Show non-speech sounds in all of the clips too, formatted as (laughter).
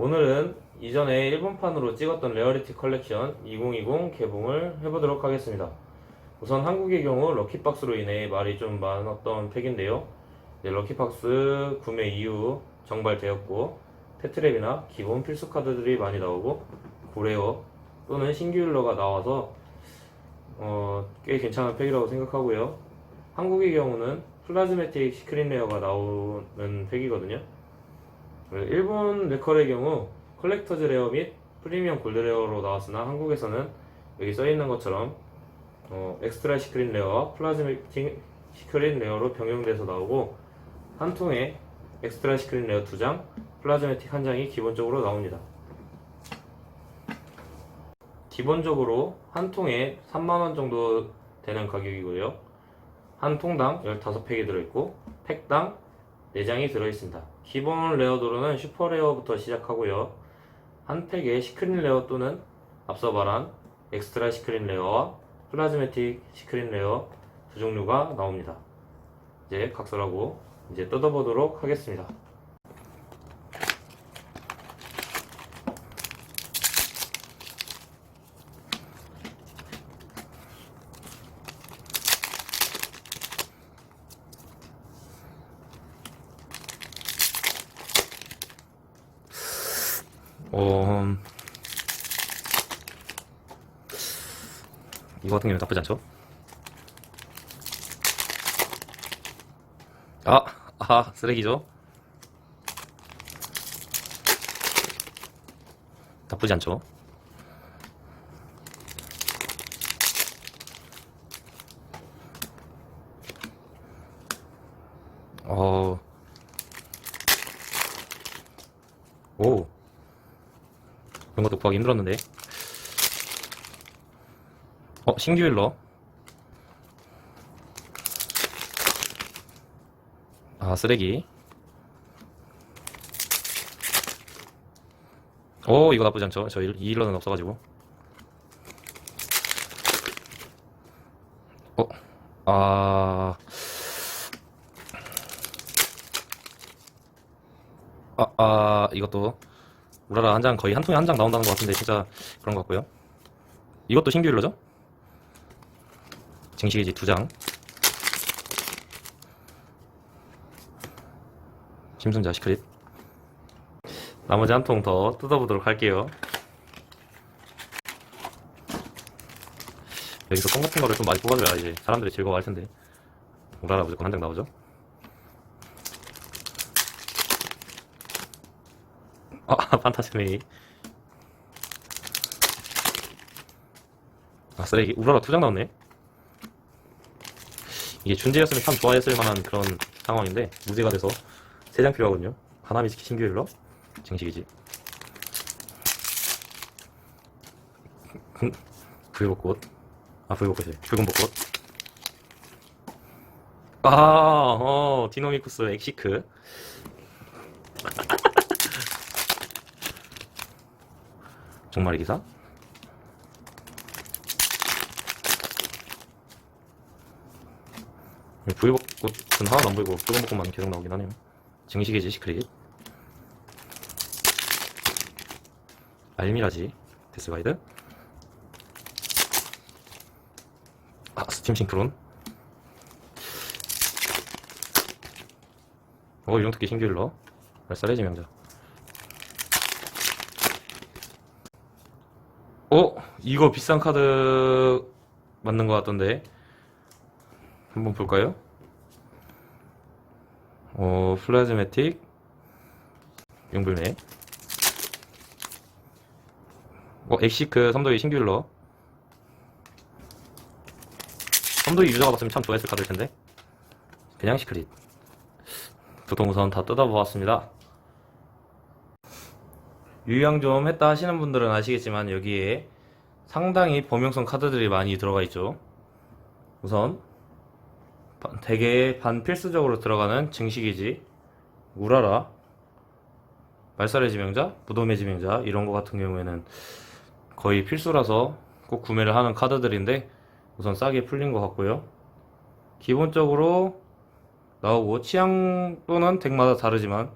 오늘은 이전에 일본판으로 찍었던 레어리티 컬렉션 2020 개봉을 해보도록 하겠습니다. 우선 한국의 경우 럭키박스로 인해 말이 좀 많았던 팩인데요. 럭키박스 구매 이후 정발되었고 테트랩이나 기본 필수 카드들이 많이 나오고 고레어 또는 신규 힐러가 나와서 어, 꽤 괜찮은 팩이라고 생각하고요. 한국의 경우는 플라즈메틱 시크릿 레어가 나오는 팩이거든요. 일본 레컬의 경우 컬렉터즈 레어 및 프리미엄 골드 레어로 나왔으나 한국에서는 여기 써있는 것처럼 어, 엑스트라 시크릿 레어와 플라즈메틱 시크릿 레어로 병용돼서 나오고 한 통에 엑스트라 시크릿 레어 2장, 플라즈메틱 한 장이 기본적으로 나옵니다. 기본적으로 한 통에 3만원 정도 되는 가격이고요. 한 통당 15팩이 들어있고 팩당 4장이 들어있습니다. 기본 레어도로는 슈퍼 레어부터 시작하고요. 한 팩에 시크릿 레어 또는 앞서 말한 엑스트라 시크릿 레어와 플라즈메틱 시크릿 레어 두 종류가 나옵니다. 이제 각설하고 이제 뜯어보도록 하겠습니다. 어, 음, 이거 같은 경우는 나쁘지 않죠? 아, 아, 쓰레기죠? 나쁘지 않죠? 어, 오, 이런 것도 구하기 힘들었는데. 어, 신규 힐러. 아, 쓰레기. 오, 이거 나쁘지 않죠? 저 일- 이 힐러는 없어가지고. 어, 아. 아, 아, 이것도. 우라라 한 장, 거의 한 통에 한 장 나온다는 것 같은데, 진짜 그런 것 같고요. 이것도 신규 힐러죠? 징시기지 두 장. 심순자 시크릿. 나머지 한 통 더 뜯어보도록 할게요. 여기서 똥 같은 거를 좀 많이 뽑아줘야 이제 사람들이 즐거워할 텐데. 우라라 무조건 한 장 나오죠? 아, (laughs) 판타스메이. 아, 쓰레기. 우라라 두장 나왔네. 이게 준재였으면 참 좋아했을 만한 그런 상황인데, 무죄가 돼서 세 장 필요하거든요. 하나미스키 신규 힐러, 징식이지. 불꽃꽃. 아, 불꽃꽃이래. 붉은 벚꽃. 아, 어, 디노미쿠스 엑시크. 정말의 기사? 부유복꽃은 하나도 안 보이고 붉은 벚꽃만 계속 나오긴 하네요. 증식이지 시크릿. 알미라지 데스가이드. 아 스팀 싱크론. 어 유령특기 신규일러. 발사레지 명자. 어? 이거 비싼 카드 맞는 것 같던데. 한번 볼까요? 어 플라즈메틱. 용불매 어 엑시크 섬도이 신규일러. 섬도이 유저가 봤으면 참 좋아했을 카드일 텐데. 그냥 시크릿. 두통 우선 다 뜯어보았습니다 유형 좀 했다 하시는 분들은 아시겠지만 여기에 상당히 범용성 카드들이 많이 들어가 있죠. 우선 바- 대개 반필수적으로 들어가는 증식이지, 우라라, 말살의 지명자, 무덤의 지명자 이런 거 같은 경우에는 거의 필수라서 꼭 구매를 하는 카드들인데 우선 싸게 풀린 것 같고요. 기본적으로 나오고 취향 또는 덱마다 다르지만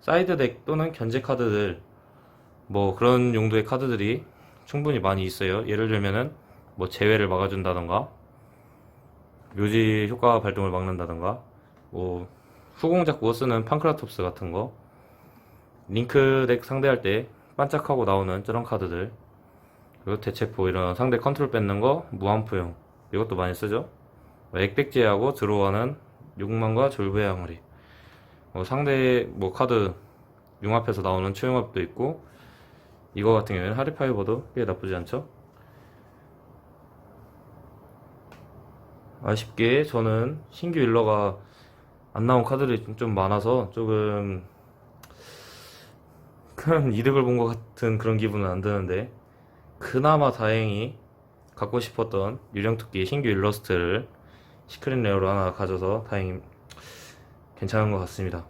사이드 덱 또는 견제 카드들 뭐 그런 용도의 카드들이 충분히 많이 있어요. 예를 들면은 뭐 재회를 막아준다던가 묘지 효과 발동을 막는다던가 뭐 후공 잡고 쓰는 판크라톱스 같은 거 링크 덱 상대할 때 반짝하고 나오는 저런 카드들 그리고 대체포 이런 상대 컨트롤 뺏는 거 무한포용 이것도 많이 쓰죠 뭐 액백제하고 들어가는 욕망과 졸부의 항아리 뭐 상대 뭐 카드 융합해서 나오는 초융합도 있고 이거 같은 경우에는 하리파이버도 꽤 나쁘지 않죠 아쉽게 저는 신규 일러가 안 나온 카드들이 좀- 좀 많아서 조금 큰 이득을 본 것 같은 그런 기분은 안 드는데 그나마 다행히 갖고 싶었던 유령토끼 신규 일러스트를 시크릿 레어로 하나 가져서 다행히 괜찮은 것 같습니다.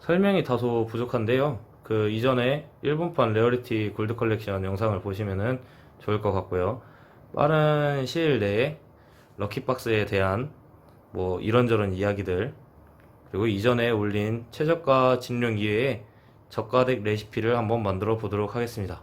설명이 다소 부족한데요. 그 이전에 일본판 레어리티 골드 컬렉션 영상을 보시면은 좋을 것 같고요. 빠른 시일 내에 럭키박스에 대한 뭐 이런저런 이야기들 그리고 이전에 올린 최저가 진룡 이외에 저가덱 레시피를 한번 만들어 보도록 하겠습니다.